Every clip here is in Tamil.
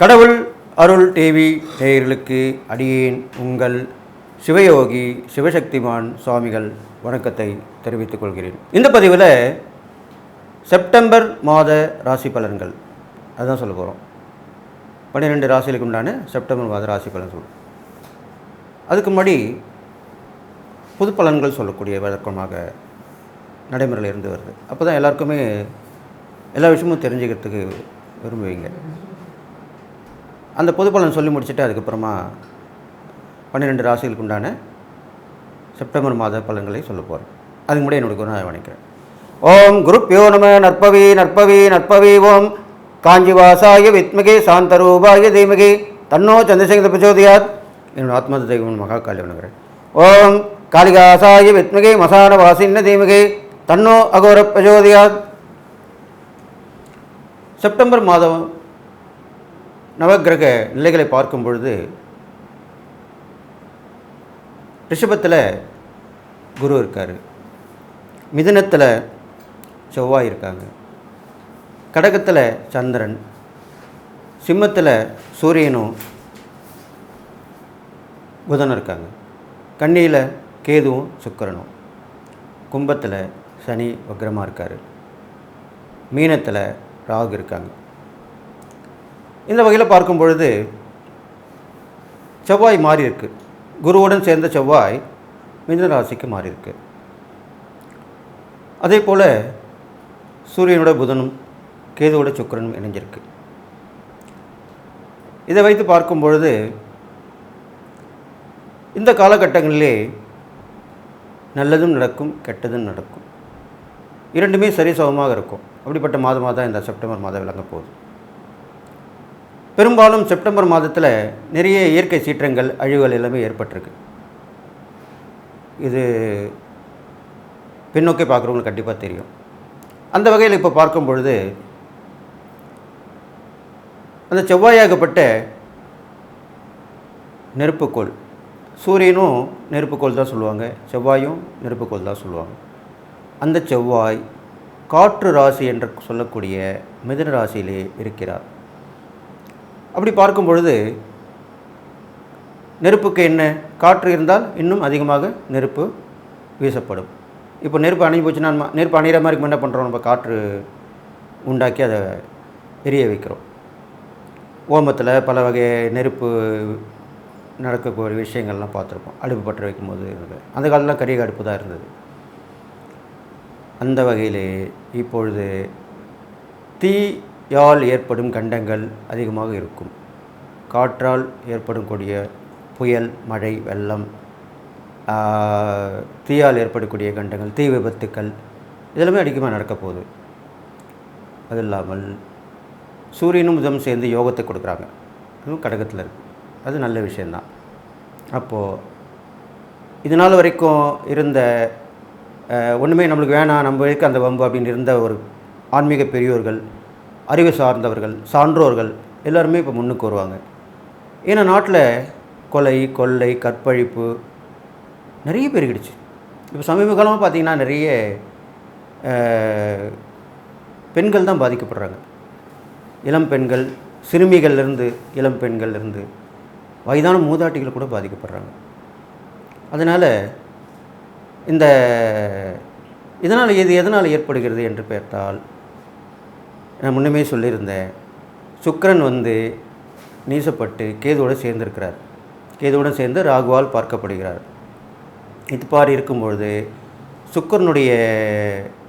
கடவுள் அருள் டிவி நேயர்களுக்கு அடியேன் உங்கள் சிவயோகி சிவசக்திமான் சுவாமிகள் வணக்கத்தை தெரிவித்துக் கொள்கிறேன். இந்த பதிவில் செப்டம்பர் மாத ராசி பலன்கள். அதுதான் சொல்ல போகிறோம் பன்னிரெண்டு ராசிகளுக்கு உண்டான செப்டம்பர் மாத ராசி பலன் சொல்லும் அதுக்கு முன்னாடி புது பலன்கள் சொல்லக்கூடிய வழக்கமாக நடைமுறையில் இருந்து வருது. அப்போ தான் எல்லாருக்குமே எல்லா விஷயமும் தெரிஞ்சுக்கிறதுக்கு விரும்புவீங்க. அந்த பொது பலன் சொல்லி முடிச்சுட்டு அதுக்கப்புறமா பன்னிரெண்டு ராசிகளுக்கு உண்டான செப்டம்பர் மாத பலன்களை சொல்ல போகிறேன் அதுக்கு முன்னாடி என்னோட குரு வணக்கிறேன் ஓம் குருப்பியோ நம நற்பவி நற்பவி நற்பவி ஓம். காஞ்சிவாசாய வித்மகே சாந்தரூபாய தீமகி. தன்னோ சந்திரசேகர பிரச்சோதியாத். என்னோட ஆத்மத தெய்வம் மகா காளி வணங்குறேன். ஓம் காளிகாசாய வித்மகே மசான வாசின்ன தீமகி. தன்னோ அகோர பிரச்சோதியாத். செப்டம்பர் மாதம் நவக்கிரக நிலைகளை பார்க்கும் பொழுது ரிஷபத்தில் குரு இருக்கார். மிதுனத்தில் செவ்வாய் இருக்காங்க. கடகத்தில் சந்திரன். சிம்மத்தில் சூரியனும் புதனும் இருக்காங்க. கண்ணியில் கேதுவும் சுக்கிரனும். கும்பத்தில் சனி வக்ரமாக இருக்கார். மீனத்தில் ராகு இருக்காங்க. இந்த வகையில் பார்க்கும் பொழுது செவ்வாய் மாறி இருக்கு குருவுடன் சேர்ந்த செவ்வாய் மிதனராசிக்கு மாறியிருக்கு. மாறி இருக்கு அதே போல் சூரியனோட புதனும் கேதுவோட சுக்கிரனும் இணைஞ்சிருக்கு. இதை வைத்து பார்க்கும் பொழுது இந்த காலகட்டங்களிலே நல்லதும் நடக்கும் கெட்டதும் நடக்கும். இரண்டுமே சரிசமமாக இருக்கும். அப்படிப்பட்ட மாதமாக தான் இந்த செப்டம்பர் மாதம் விளங்க போகுது. பெரும்பாலும் செப்டம்பர் மாதத்தில் நிறைய இயற்கை சீற்றங்கள் அழிவுகள் எல்லாமே ஏற்பட்டிருக்கு. இது பின்னோக்கி பார்க்குறவங்களுக்கு கண்டிப்பாக தெரியும். அந்த வகையில் இப்போ பார்க்கும் பொழுது அந்த செவ்வாயாகப்பட்ட நெருப்புக்கோள் சூரியனும் நெருப்புக்கோள் தான் சொல்லுவாங்க செவ்வாயும் நெருப்புக்கோள் தான் சொல்லுவாங்க. அந்த செவ்வாய் காற்று ராசி என்று சொல்லக்கூடிய மிதுன ராசியிலே இருக்கிறார். அப்படி பார்க்கும் பொழுது நெருப்புக்கு என்ன? காற்று இருந்தால் இன்னும் அதிகமாக நெருப்பு வீசப்படும். இப்போ நெருப்பு அணைஞ்சு போச்சுன்னா நம்ம நெருப்பு அணையிற மாதிரி என்ன பண்ணுறோம் நம்ம காற்று உண்டாக்கி அதை எரிய வைக்கிறோம். ஓமத்தில் பல வகை நெருப்பு நடக்கக்கூடிய விஷயங்கள்லாம் பார்த்துருப்போம். அடுப்பு பற்ற வைக்கும்போது இருந்தது அந்த காலத்தில் கரிய அடுப்பு தான் இருந்தது. அந்த வகையிலே இப்பொழுது தீ யால் ஏற்படும் கண்டங்கள் அதிகமாக இருக்கும். காற்றால் ஏற்படும் கூடிய புயல் மழை வெள்ளம் தீயால் ஏற்படக்கூடிய கண்டங்கள் தீ விபத்துக்கள் இதெல்லாமே அதிகமாக நடக்க போகுது. அது இல்லாமல் சூரியனும் புதம் சேர்ந்து யோகத்தை கொடுக்குறாங்க. அதுவும் கடகத்தில் இருக்குது அது நல்ல விஷயந்தான். அப்போது இது நாள் வரைக்கும் இருந்த ஒன்றுமே நம்மளுக்கு வேணாம் நம்ம இருக்க அந்த வம்பு அப்படின்னு இருந்த ஒரு ஆன்மீக பெரியோர்கள் அறிவு சார்ந்தவர்கள் சான்றோர்கள் எல்லாருமே இப்போ முன்னுக்கு வருவாங்க. ஏன்னா நாட்டில் கொலை கொள்ளை கற்பழிப்பு நிறைய பெருகிடுச்சு. இப்போ சமீப காலமாக பார்த்தீங்கன்னா நிறைய பெண்கள் தான் பாதிக்கப்படுறாங்க. இளம் பெண்கள் சிறுமிகள்லேருந்து இளம் பெண்கள்லேருந்து வயதான மூதாட்டிகள் கூட பாதிக்கப்படுறாங்க. அதனால் இந்த இதனால் இது எதனால் ஏற்படுகிறது என்று பார்த்தால் நான் முன்னமே சொல்லியிருந்தேன் சுக்கிரன் வந்து நீசப்பட்டு கேதுவோடு சேர்ந்திருக்கிறார். கேதுவுடன் சேர்ந்து ராகுவால் பார்க்கப்படுகிறார். இது பாரி இருக்கும்பொழுது சுக்கிரனுடைய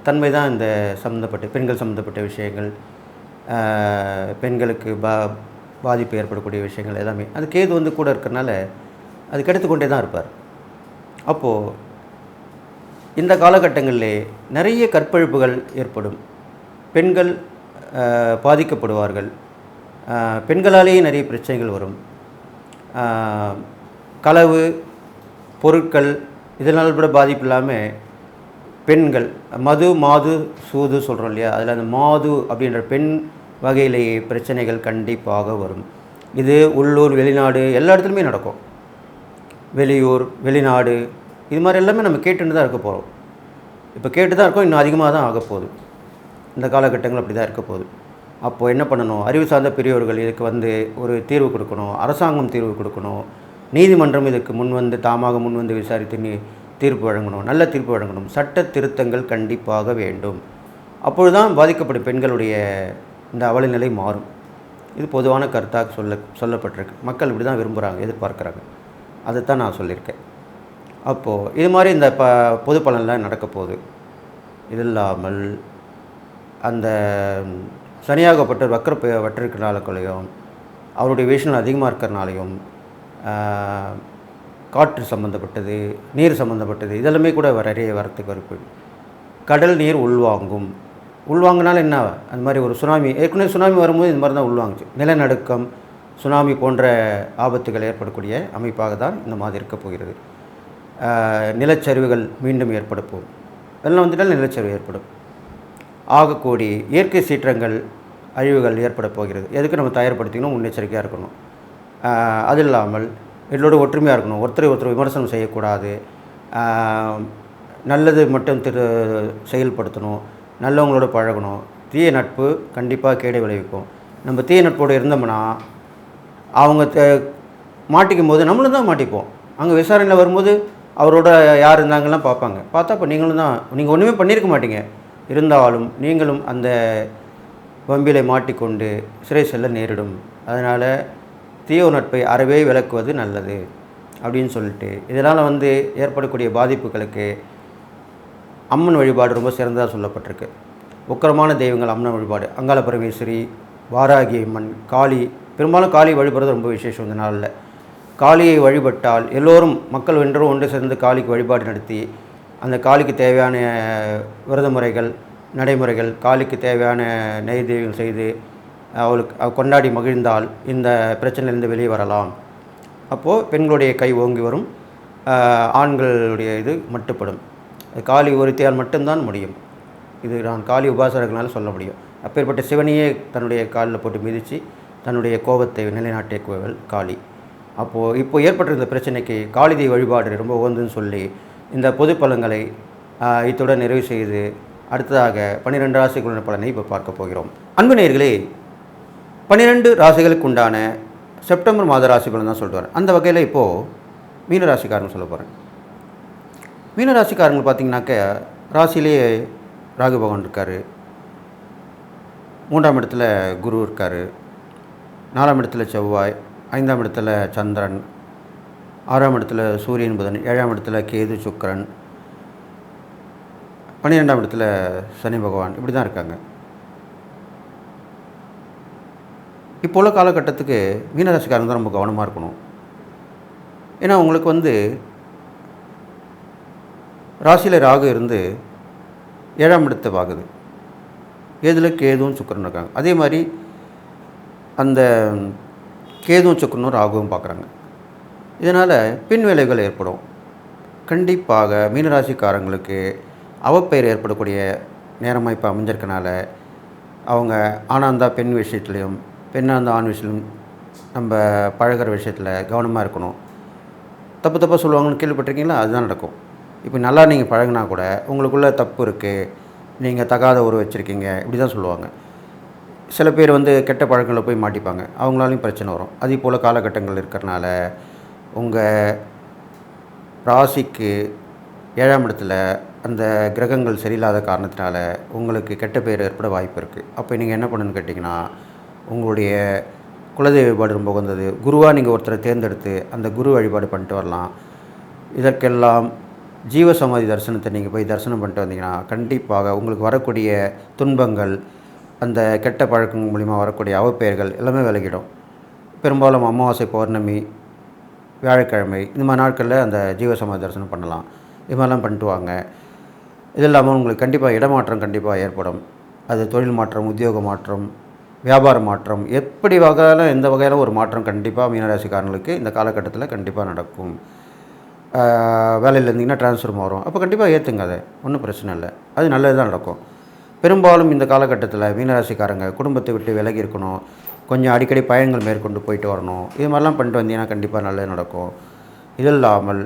தன்மை தான் இந்த சம்மந்தப்பட்ட பெண்கள் சம்மந்தப்பட்ட விஷயங்கள் பெண்களுக்கு பா பாதிப்பு ஏற்படக்கூடிய விஷயங்கள் எல்லாமே. அது கேது வந்து கூட இருக்கிறனால அது கெடுத்து கொண்டே தான் இருப்பார். அப்போது இந்த காலகட்டங்களிலே நிறைய கற்பழிப்புகள் ஏற்படும். பெண்கள் பாதிக்கப்படுவார்கள். பெண்களாலேயே நிறைய பிரச்சனைகள் வரும். களவு பொருட்கள் இதனால் கூட பாதிப்பு இல்லாமல் பெண்கள் மது மாது சூது சொல்கிறோம் இல்லையா? அதில் அந்த மாது அப்படின்ற பெண் வகையிலேயே பிரச்சனைகள் கண்டிப்பாக வரும். இது உள்ளூர் வெளிநாடு எல்லா இடத்துலையுமே நடக்கும். வெளியூர் வெளிநாடு இது மாதிரி எல்லாமே நம்ம கேட்டுன்னு தான் இருக்க போகிறோம் இப்போ கேட்டு தான் இருக்கோம் இன்னும் அதிகமாக தான் ஆக போகுது இந்த காலகட்டங்கள் அப்படி தான் இருக்க போகுது. அப்போது என்ன பண்ணணும்? அறிவு சார்ந்த பெரியவர்கள் இதுக்கு வந்து ஒரு தீர்வு கொடுக்கணும். அரசாங்கம் தீர்வு கொடுக்கணும். நீதிமன்றம் இதுக்கு முன் வந்து தாமாக முன் வந்து விசாரித்து நீ தீர்ப்பு வழங்கணும். நல்ல தீர்ப்பு வழங்கணும். சட்ட திருத்தங்கள் கண்டிப்பாக வேண்டும். அப்பொழுதுதான் பாதிக்கப்படும் பெண்களுடைய இந்த அவல நிலை மாறும். இது பொதுவான கருத்தாக சொல்ல சொல்லப்பட்டிருக்கு. மக்கள் இப்படி தான் விரும்புகிறாங்க எதிர்பார்க்குறாங்க. அதை தான் நான் சொல்லியிருக்கேன். அப்போது இது மாதிரி இந்த ப பொது பலன்லாம் நடக்க போகுது. இது இல்லாமல் அந்த சனியாகப்பட்ட வக்கர ப- வற்றிருக்கிறனாலையும் அவருடைய விஷயம் அதிகமாக இருக்கிறனாலையும் காற்று சம்மந்தப்பட்டது நீர் சம்மந்தப்பட்டது இதெல்லாமே கூட நிறைய வரத்துக்கு வாய்ப்பு. கடல் நீர் உள்வாங்கும். உள்வாங்கினால என்ன? அந்த மாதிரி ஒரு சுனாமி ஏற்கனவே சுனாமி வரும்போது இந்த மாதிரி தான் உள்வாங்குச்சு. நிலநடுக்கம் சுனாமி போன்ற ஆபத்துகள் ஏற்படக்கூடிய அமைப்பாக தான் இந்த மாதிரி இருக்க போகிறது. நிலச்சரிவுகள் மீண்டும் ஏற்பட போகும். வெள்ளம் வந்துட்டால் நிலச்சரிவு ஏற்படும். ஆகக்கூடிய இயற்கை சீற்றங்கள் அழிவுகள் ஏற்பட போகிறது. எதுக்கு நம்ம தயார்படுத்திக்கணும்? முன்னெச்சரிக்கையாக இருக்கணும். அது இல்லாமல் எல்லோரும் ஒற்றுமையாக இருக்கணும். ஒருத்தரை ஒருத்தர் விமர்சனம் செய்யக்கூடாது. நல்லது மட்டும் திரு செயல்படுத்தணும். நல்லவங்களோட பழகணும். தீய நட்பு கண்டிப்பாக கேடை விளைவிக்கும். நம்ம தீய நட்போடு இருந்தோம்னா அவங்க த- மாட்டிக்கும் போது நம்மளும் தான் மாட்டிப்போம். அங்கே விசாரணையில் வரும்போது அவரோட யார் இருந்தாங்கலாம் பார்ப்பாங்க. பார்த்தா இப்போ நீங்களும் தான் நீங்கள் ஒன்றுமே பண்ணியிருக்க மாட்டீங்க. இருந்தாலும் நீங்களும் அந்த வம்பிலை மாட்டிக்கொண்டு சிறை செல்ல நேரிடும். அதனால் தீய நட்பை அறவே விளக்குவது நல்லது அப்படின்னு சொல்லிட்டு. இதனால் வந்து ஏற்படக்கூடிய பாதிப்புகளுக்கு அம்மன் வழிபாடு ரொம்ப சிறந்ததாக சொல்லப்பட்டிருக்கு. உக்கிரமான தெய்வங்கள் அம்மன் வழிபாடு. அங்காள பரமேஸ்வரி வாராகி அம்மன் காளி. பெரும்பாலும் காளி வழிபடுறது ரொம்ப விசேஷம் இந்த நாளில். காளியை வழிபட்டால் எல்லோரும் மக்கள் வென்றும் ஒன்று சேர்ந்து காளிக்கு வழிபாடு நடத்தி அந்த காளிக்கு தேவையான விரத முறைகள் நடைமுறைகள் காளிக்கு தேவையான நெய்தீகம் செய்து அவளுக்கு கொண்டாடி மகிழ்ந்தால் இந்த பிரச்சனையிலேருந்து வெளியே வரலாம். அப்போது பெண்களுடைய கை ஓங்கி வரும். ஆண்களுடைய இது மட்டுப்படும். காளி ஒருத்தியால் மட்டும்தான் முடியும். இது நான் காளி உபாசகர்களால் சொல்ல முடியும். அப்பேற்பட்ட சிவனையே தன்னுடைய காலில் போட்டு மிதித்து தன்னுடைய கோபத்தை நிலைநாட்டிய கோவில் காளி. அப்போது இப்போ ஏற்பட்டிருந்த பிரச்சனைக்கு காளிதை வழிபாடு ரொம்ப உகந்துன்னு சொல்லி இந்த பொது பலன்களை இத்துடன் நிறைவு செய்து அடுத்ததாக பன்னிரெண்டு ராசிகளுடைய பலனை இப்போ பார்க்க போகிறோம். அன்பு நேர்களே பன்னிரெண்டு ராசிகளுக்கு உண்டான செப்டம்பர் மாத ராசி பலன் தான் சொல்லுவார் அந்த வகையில் இப்போது மீனராசிக்காரங்க சொல்ல போகிறேன் மீனராசிக்காரங்க பார்த்தீங்கன்னாக்க ராசிலேயே ராகு பகவான் இருக்கார். மூன்றாம் இடத்துல குரு இருக்கார். நாலாம் இடத்துல செவ்வாய் ஐந்தாம் இடத்துல சந்திரன் ஆறாம் இடத்துல சூரியன் புதன் ஏழாம் இடத்துல கேது சுக்கிரன் பன்னிரெண்டாம் இடத்துல சனி பகவான் இப்படி தான் இருக்காங்க. இப்போ உள்ள காலகட்டத்துக்கு மீனராசிக்காரங்க தான் ரொம்ப கவனமாக இருக்கணும். ஏன்னா உங்களுக்கு வந்து ராசியில் ராகு இருந்து ஏழாம் இடத்தை பார்க்குது ஏதில் கேதுவும் சுக்கரன் இருக்காங்க. அதே மாதிரி அந்த கேதுவும் சுக்கிரனும் ராகுவும் பார்க்குறாங்க இதனால் பின் விளைவுகள் ஏற்படும். கண்டிப்பாக மீனராசிக்காரங்களுக்கு அவப்பெயர் ஏற்படக்கூடிய நேரமாக இப்போ அமைஞ்சிருக்கனால அவங்க ஆணாக இருந்தால் பெண் விஷயத்துலையும் பெண்ணாக இருந்தால் ஆண் விஷயத்திலும் நம்ம பழகுற விஷயத்தில் கவனமாக இருக்கணும். தப்பு தப்பாக சொல்லுவாங்கன்னு கேள்விப்பட்டிருக்கீங்களா? அதுதான் நடக்கும். இப்போ நல்லா நீங்கள் பழகினா கூட உங்களுக்குள்ளே தப்பு இருக்குது நீங்கள் தகாத உறவு வச்சுருக்கீங்க. இப்படி தான் சொல்லுவாங்க. சில பேர் வந்து கெட்ட பழக்கங்களில் போய் மாட்டிப்பாங்க. அவங்களாலையும் பிரச்சனை வரும். அதே போல் காலகட்டங்கள் இருக்கிறனால உங்கள் ராசிக்கு ஏழாம் இடத்துல அந்த கிரகங்கள் சரியில்லாத காரணத்தினால உங்களுக்கு கெட்ட பேர் ஏற்பட வாய்ப்பு இருக்குது அப்போ நீங்கள் என்ன பண்ணணும்னு கேட்டிங்கன்னா உங்களுடைய குலதெய்வ வழிபாடு ரொம்ப உகந்தது. குருவாக நீங்கள் ஒருத்தரை தேர்ந்தெடுத்து அந்த குரு வழிபாடு பண்ணிட்டு வரலாம். இதற்கெல்லாம் ஜீவ சமாதி தரிசனத்தை நீங்கள் போய் தரிசனம் பண்ணிட்டு வந்தீங்கன்னா கண்டிப்பாக உங்களுக்கு வரக்கூடிய துன்பங்கள் அந்த கெட்ட பழக்கம் மூலிமா வரக்கூடிய அவப்பெயர்கள் எல்லாமே விலகிடும். பெரும்பாலும் அமாவாசை பௌர்ணமி வியாழக்கிழமை இந்த மாதிரி நாட்களில் அந்த ஜீவசமாதி தரிசனம் பண்ணலாம். இது மாதிரிலாம் பண்ணிட்டு வாங்க. இது இல்லாமல் உங்களுக்கு கண்டிப்பாக இடமாற்றம் கண்டிப்பாக ஏற்படும். அது தொழில் மாற்றம் உத்தியோக மாற்றம் வியாபார மாற்றம் எப்படி வகையிலும் எந்த வகையிலும் ஒரு மாற்றம் கண்டிப்பாக மீனராசிக்காரங்களுக்கு இந்த காலகட்டத்தில் கண்டிப்பாக நடக்கும். வேலையில் இருந்தீங்கன்னா டிரான்ஸ்ஃபர் வரும் அப்போ கண்டிப்பாக ஏற்றுங்க அதை. ஒன்றும் பிரச்சனை இல்லை. அது நல்லது தான் நடக்கும். பெரும்பாலும் இந்த காலகட்டத்தில் மீனராசிக்காரங்க குடும்பத்தை விட்டு விலகி இருக்கணும். கொஞ்சம் அடிக்கடி பயணங்கள் மேற்கொண்டு போயிட்டு வரணும். இது மாதிரிலாம் பண்ணிட்டு வந்தீங்கன்னா கண்டிப்பாக நல்லது நடக்கும். இது இல்லாமல்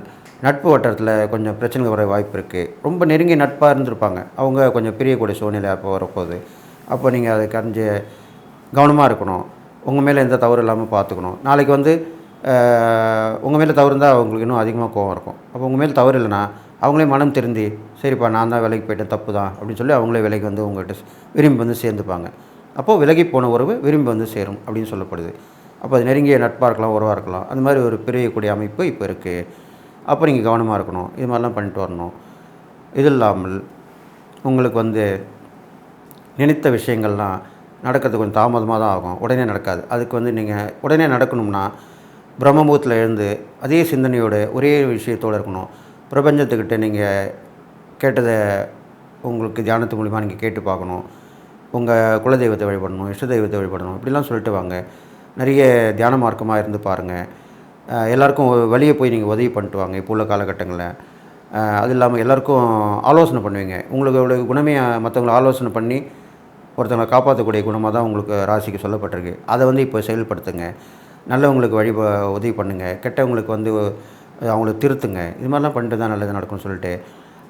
நட்பு வட்டாரத்தில் கொஞ்சம் பிரச்சனைகள் வர வாய்ப்பு இருக்குது ரொம்ப நெருங்கிய நட்பாக இருந்திருப்பாங்க. அவங்க கொஞ்சம் பிரியக்கூடிய சூழ்நிலை அப்போ வரப்போகுது. அப்போ நீங்கள் அதை கரைஞ்சு கவனமாக இருக்கணும். உங்கள் மேலே எந்த தவறு இல்லாமல் பார்த்துக்கணும் நாளைக்கு வந்து உங்கள் மேலே தவறு இருந்தால் அவங்களுக்கு இன்னும் அதிகமாக கோவம் இருக்கும். அப்போ உங்கள் மேலே தவறு இல்லைன்னா அவங்களே மனம் திருந்தி சரிப்பா நான் தான் வேலைக்கு போயிட்டேன் தப்பு தான் அப்படின்னு சொல்லி அவங்களே வேலைக்கு வந்து உங்கள்கிட்ட விரும்பி வந்து சேர்ந்துப்பாங்க. அப்போது விலகி போன உறவு விரும்பி வந்து சேரும் அப்படின்னு சொல்லப்படுது. அப்போ அது நெருங்கிய நட்பாக இருக்கலாம் உறவாக இருக்கலாம். அந்த மாதிரி ஒரு பிரியக்கூடிய அமைப்பு இப்போ இருக்குது அப்போ நீங்கள் கவனமாக இருக்கணும். இது மாதிரிலாம் பண்ணிட்டு வரணும். இது இல்லாமல் உங்களுக்கு வந்து நினைத்த விஷயங்கள்லாம் நடக்கிறது கொஞ்சம் தாமதமாக தான் ஆகும். உடனே நடக்காது. அதுக்கு வந்து நீங்கள் உடனே நடக்கணும்னா பிரம்மபூத்தில் எழுந்து அதே சிந்தனையோடு ஒரே விஷயத்தோடு இருக்கணும். பிரபஞ்சத்துக்கிட்ட நீங்கள் கேட்டதை உங்களுக்கு தியானத்து மூலிமா நீங்கள் கேட்டு பார்க்கணும். உங்கள் குலதெய்வத்தை வழிபடணும் இஷ்ட தெய்வத்தை வழிபடணும் இப்படிலாம் சொல்லிட்டு வாங்க. நிறைய தியான மார்க்கமாக இருந்து பாருங்கள் எல்லாருக்கும் வெளியே போய் நீங்கள் உதவி பண்ணிட்டு வாங்க இப்போ உள்ள காலகட்டங்களில். அது இல்லாமல் எல்லாருக்கும் ஆலோசனை பண்ணுவீங்க. உங்களோட குணமே மற்றவங்களை ஆலோசனை பண்ணி ஒருத்தவங்களை காப்பாற்றக்கூடிய குணமாக தான் உங்களுக்கு ராசிக்கு சொல்லப்பட்டிருக்கு. அதை வந்து இப்போ செயல்படுத்துங்க. நல்லவங்களுக்கு வழி உதவி பண்ணுங்கள் கெட்டவங்களுக்கு வந்து அவங்களுக்கு திருத்துங்க. இது மாதிரிலாம் பண்ணிட்டு தான் நல்லது நடக்கும்னு சொல்லிட்டு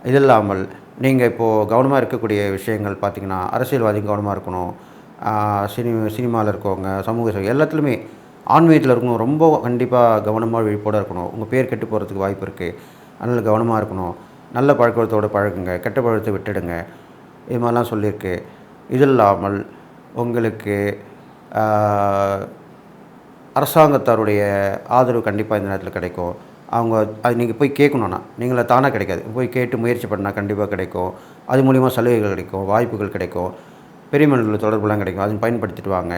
இது இல்லாமல் நீங்கள் இப்போது கவனமாக இருக்கக்கூடிய விஷயங்கள் பார்த்திங்கன்னா அரசியல்வாதி கவனமாக இருக்கணும். சினி சினிமாவில் இருக்கவங்க சமூக சேவை எல்லாத்துலேயுமே ஆன்மீகத்தில் இருக்கணும். ரொம்ப கண்டிப்பாக கவனமாக விழிப்போடு இருக்கணும். உங்கள் பேர் கெட்டு போகிறதுக்கு வாய்ப்பு இருக்குது அதனால் கவனமாக இருக்கணும். நல்ல பழக்கத்தோடு பழகுங்க. கெட்ட பழக்கத்தை விட்டுடுங்க. இது மாதிரிலாம் சொல்லியிருக்கு. இது இல்லாமல் உங்களுக்கு அரசாங்கத்தாருடைய ஆதரவு கண்டிப்பாக இந்த நேரத்தில் கிடைக்கும். அவங்க அது நீங்கள் போய் கேட்கணுன்னா நீங்கள தானாக கிடைக்காது. போய் கேட்டு முயற்சி பண்ணால் கண்டிப்பாக கிடைக்கும். அது மூலிமா சலுகைகள் கிடைக்கும் வாய்ப்புகள் கிடைக்கும். பெரிய மனிதர்கள் தொடர்புலாம் கிடைக்கும். அதை பயன்படுத்திட்டு வாங்க.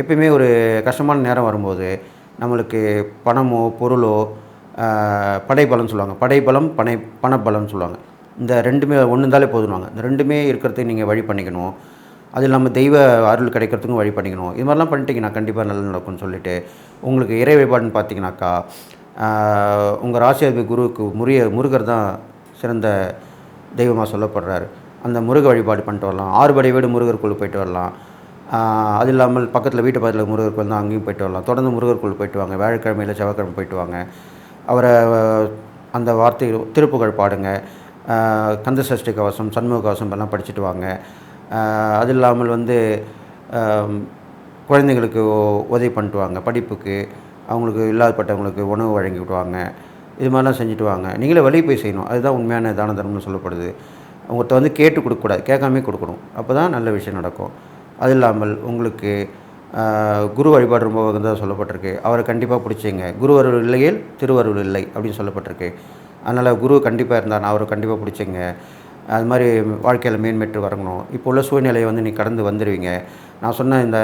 எப்பயுமே ஒரு கஷ்டமான நேரம் வரும்போது நம்மளுக்கு பணமோ பொருளோ படைபலம்னு சொல்லுவாங்க. படைபலம் பனை பணபலம்னு சொல்லுவாங்க. இந்த ரெண்டுமே ஒன்று இருந்தாலே போதுவாங்க இந்த ரெண்டுமே இருக்கிறதுக்கு நீங்கள் வழி பண்ணிக்கணும். அது இல்லாமல் தெய்வ அருள் கிடைக்கிறதுக்கும் வழி பண்ணிக்கணும். இது மாதிரிலாம் பண்ணிட்டீங்கன்னா கண்டிப்பாக நல்லது நடக்கும்னு சொல்லிட்டு உங்களுக்கு இறை வழிபாடுன்னு பார்த்தீங்கன்னாக்கா உங்கள் ராசியாதிபதி குருவுக்கு முறிய முருகர் தான் சிறந்த தெய்வமாக சொல்லப்படுறாரு. அந்த முருக வழிபாடு பண்ணிட்டு வரலாம். ஆறுபடை வீடு முருகர் கோயில் போயிட்டு வரலாம். அது இல்லாமல் பக்கத்தில் வீட்டு பக்கத்தில் முருகர் கோயில் தான் அங்கேயும் போயிட்டு வரலாம். தொடர்ந்து முருகர் கோயில் போயிட்டு வாங்க. வியாழக்கிழமையில் செவ்வாய்க்கிழமை போயிட்டு வாங்க. அவரை அந்த வார்த்தை திருப்புகழ் பாடுங்க. கந்த சஷ்டி கவசம் சண்முக கவசம் எல்லாம் படிச்சுட்டு வாங்க. அது இல்லாமல் வந்து குழந்தைங்களுக்கு உதவி பண்ணிட்டு வாங்க. படிப்புக்கு. அவங்களுக்கு இல்லாதப்பட்டவங்களுக்கு உணவு வழங்கி விடுவாங்க. இது மாதிரிலாம் செஞ்சுட்டு வாங்க. நீங்களே வெளியே போய் செய்யணும். அதுதான் உண்மையான தான தர்மம்னு சொல்லப்படுது. உங்கள்கிட்ட வந்து கேட்டு கொடுக்கக்கூடாது. கேட்காமே கொடுக்கணும். அப்போ தான் நல்ல விஷயம் நடக்கும். அது இல்லாமல் உங்களுக்கு குரு வழிபாடு ரொம்ப உகந்ததாக சொல்லப்பட்டிருக்கு. அவரை கண்டிப்பாக பிடிச்சிங்க. குரு இல்லையில் திருவருள் இல்லை அப்படின்னு சொல்லப்பட்டிருக்கு. அதனால் குரு கண்டிப்பாக இருந்தார். அவரை கண்டிப்பாக பிடிச்சிங்க. அது மாதிரி வாழ்க்கையில் மேன்மேற்று வரணும். இப்போ உள்ள சூழ்நிலையை வந்து நீ கடந்து வந்துடுவீங்க நான் சொன்ன இந்த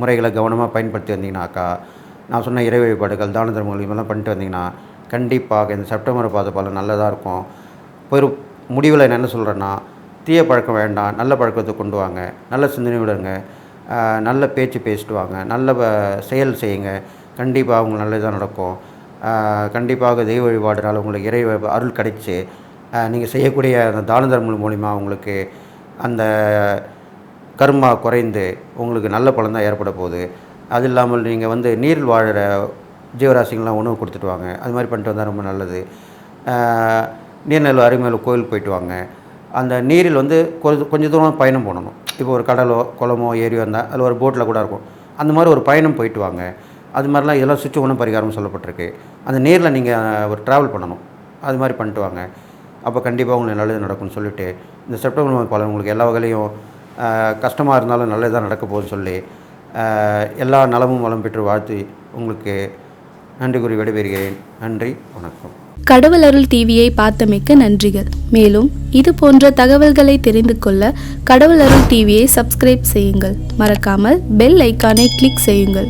முறைகளை கவனமாக பயன்படுத்தி வந்தீங்கன்னாக்கா நான் சொன்ன இறை வழிபாடுகள் தான தர்மங்கள் இதெல்லாம் பண்ணிட்டு வந்தீங்கன்னா கண்டிப்பாக இந்த செப்டம்பர் பாத பலன் நல்லதாக இருக்கும். ஒரு முடிவில் நான் என்ன சொல்கிறேன்னா தீய பழக்கம் வேண்டாம் நல்ல பழக்கத்தை கொண்டு வாங்க நல்ல சிந்தனை விடுங்க நல்ல பேச்சு பேசிட்டு வாங்க நல்ல செயல் செய்யுங்க. கண்டிப்பாக அவங்களுக்கு நல்லதாக நடக்கும். கண்டிப்பாக தெய்வ வழிபாடுனால் உங்களுக்கு இறை அருள் கிடைச்சி நீங்கள் செய்யக்கூடிய அந்த தான தர்மங்கள் மூலிமா உங்களுக்கு அந்த கர்மா குறைந்து உங்களுக்கு நல்ல பலன் தான் ஏற்பட போகுது. அது இல்லாமல் நீங்கள் வந்து நீரில் வாழ்கிற ஜீவராசிகள்லாம் உணவு கொடுத்துட்டு வாங்க. அது மாதிரி பண்ணிட்டு வந்தால் ரொம்ப நல்லது. ஆஹ் நீர்நிலை அருமையில் கோயிலுக்கு போயிட்டு வாங்க. அந்த நீரில் வந்து கொஞ்சம் கொஞ்சம் தூரம் பயணம் பண்ணணும். இப்போ ஒரு கடலோ குளமோ ஏரியோ இருந்தால் அதில் ஒரு போட்டில் கூட இருக்கும். அந்த மாதிரி ஒரு பயணம் போயிட்டு வாங்க. அது மாதிரிலாம் இதெல்லாம் சுற்று உணவு பரிகாரம் சொல்லப்பட்டிருக்கு. அந்த நீரில் நீங்கள் ஒரு ட்ராவல் பண்ணணும். அது மாதிரி பண்ணிட்டு வாங்க. அப்போ கண்டிப்பாக உங்களுக்கு நல்லது நடக்கும்னு சொல்லிவிட்டு இந்த செப்டம்பர் மாதம் பலன் உங்களுக்கு எல்லா வகையிலையும் கஷ்டமாக இருந்தாலும் நல்லதாக நடக்க போகுதுன்னு சொல்லி எல்லா நலமும் வளம் பெற்று வாழ்த்து உங்களுக்கு நன்றி கூறி விடைபெறுகிறேன். நன்றி வணக்கம். கடவுள் அருள் டிவியை பார்த்தமைக்க நன்றிகள். மேலும் இது போன்ற தகவல்களை தெரிந்து கொள்ள கடவுள் அருள் டிவியை சப்ஸ்கிரைப் செய்யுங்கள். மறக்காமல் பெல் ஐக்கானை கிளிக் செய்யுங்கள்.